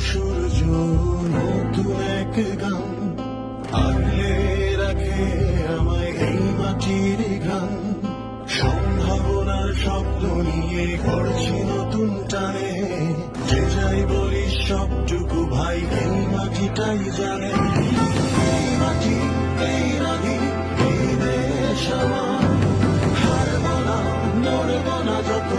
সূর্য নতুন এক গান আগলে রাখে আমায় এই মাটির গান সম্ভাবনার শব্দ নিয়ে গড়ছি নতুন টানে যে যাই বলি সবটুকু ভাই এই মাটিটাই জানে এই মাটি এই নদী এই দেশ আমার হারবো না নড়বো না যত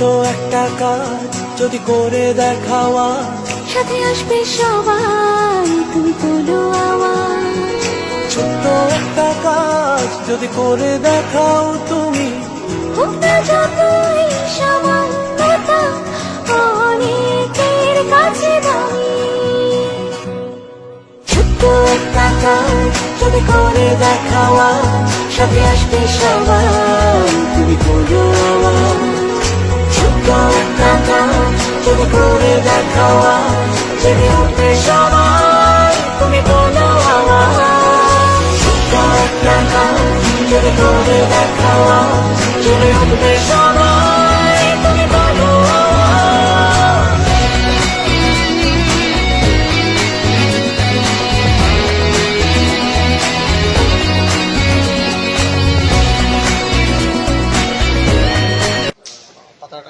ছোট্ট একটা কাজ যদি করে দেখাওয়া সাথে আসবে সবাই তুমি তোলো আওয়াজ ছোট্ট একটা কাজ যদি করে দেখাও তুমি। হোক না যতই সামান্যতা অনেকের কাছে দামি। ছোট্ট একটা কাজ যদি করে দেখাওয়া সাথে আসবে সবাই তুমি করো আওয়াজ ছোট্ট একটা তুমি করে দেখাওয়া জেগে উঠবে সবাই তুমি বলো আমার ছোট্ট একটা যদি করে দেখাওয়া জেগে উঠবে সবাই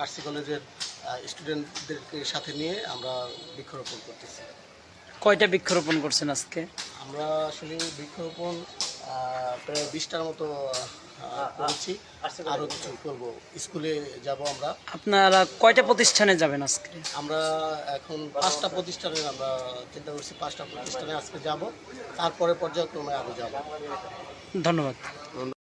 আরসি কলেজের স্টুডেন্টদেরকে সাথে নিয়ে আমরা বৃক্ষরোপণ করতেছি। কয়টা বৃক্ষরোপণ করছেন আজকে? আমরা আসলে বৃক্ষরোপণ প্রায় বিশটার মতো করেছি। আরও কিছু করব। স্কুলে যাব আমরা। আপনারা কয়টা প্রতিষ্ঠানে যাবেন আজকে? আমরা এখন পাঁচটা প্রতিষ্ঠানে আমরা চিন্তা করছি পাঁচটা প্রতিষ্ঠানে আজকে যাব। তারপরে পর্যায়ক্রমে আরও যাব। ধন্যবাদ।